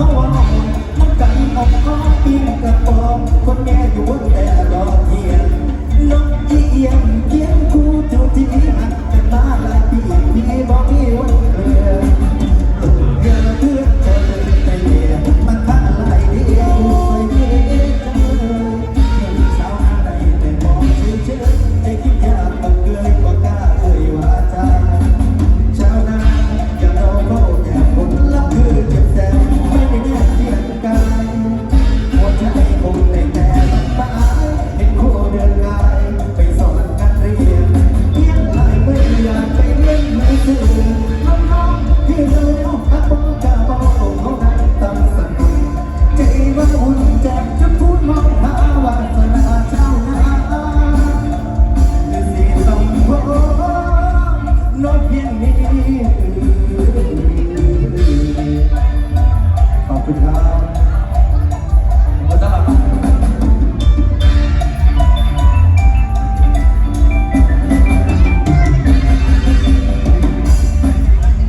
น้องน้องกันออกก็ปีนกระป๋องคนแก่อยู่แต่รอเที่ยง Ngã.